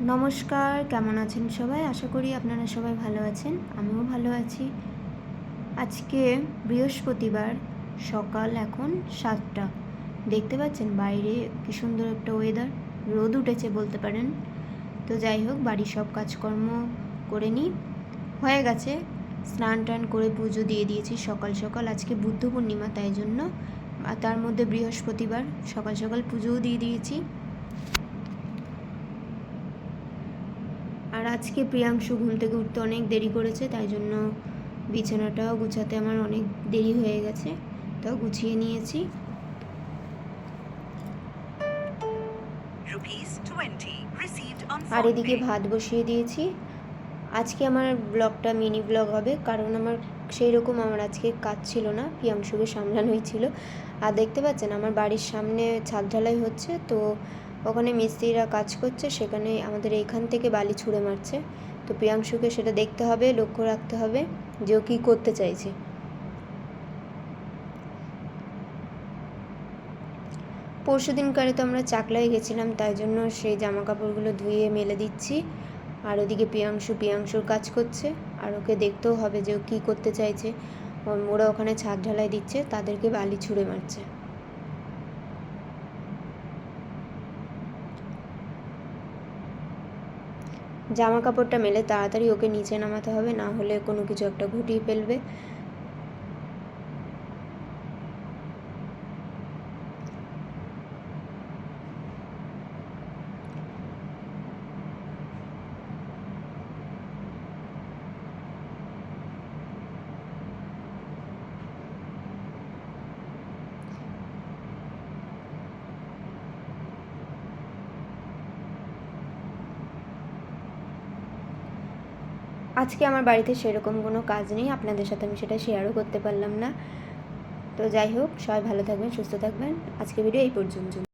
নমস্কার, কেমন আছেন সবাই? আশা করি আপনারা সবাই ভালো আছেন, আমিও ভালো আছি। আজকে বৃহস্পতিবার, সকাল এখন সাতটা। দেখতে পাচ্ছেন বাইরে কি সুন্দর একটা ওয়েদার রোদ উঠেছে বলতে পারেন। তো যাই হোক, বাড়ির সব কাজকর্ম করে নিই। হয়ে গেছে, স্নান টান করে পুজো দিয়ে দিয়েছি সকাল সকাল। আজকে বুদ্ধ পূর্ণিমা, তাই জন্য তার মধ্যে বৃহস্পতিবার সকাল সকাল পুজোও দিয়ে দিয়েছি। আজকে প্রিয়াংশু ঘুম থেকে উঠতে অনেক দেরি করেছে তাই জন্য বিছানাটাও গুছাতে আমার অনেক দেরি হয়ে গেছে। তো গুছিয়ে নিয়েছি। Rupees 20 received on আর এদিকে ভাত বসিয়ে দিয়েছি। আজকে আমার ব্লগটা মিনি ব্লগ হবে কারণ আমার সেই রকম আমার আজকে কাজ ছিল না প্রিয়াংশুকে সামলানোই ছিল। আর দেখতে পাচ্ছেন আমার বাড়ির সামনে ছাদ ঢালাই হচ্ছে তো ওখানে মিস্ত্রিরা কাজ করছে, সেখানে আমাদের এইখান থেকে বালি ছুঁড়ে মারছে। তো প্রিয়াংশুকে সেটা দেখতে হবে, লক্ষ্য রাখতে হবে যে ও কী করতে চাইছে। পরশু দিনকারে তো আমরা চাকলায় গেছিলাম, তাই জন্য সেই জামা কাপড়গুলো ধুয়ে মেলে দিচ্ছি। আর ওদিকে প্রিয়াংশু, প্রিয়াংশুর কাজ করছে, আর ওকে দেখতেও হবে যে ও কী করতে চাইছে। ওরা ওখানে ছাদ ঢালাই দিচ্ছে, তাদেরকে বালি ছুঁড়ে মারছে। জামা কাপড়টা মেলে তাড়াতাড়ি ওকে নিচে নামাতে হবে, না হলে কোনো কিছু একটা ঘটিয়ে ফেলবে। আজকে আমার বাড়িতে সেরকম কোনো কাজ নেই। আপনাদের সাথে আমি সেটা শেয়ারও করতে পারলাম না। তো যাই হোক, সবাই ভালো থাকবেন, সুস্থ থাকবেন। আজকে ভিডিও এই পর্যন্ত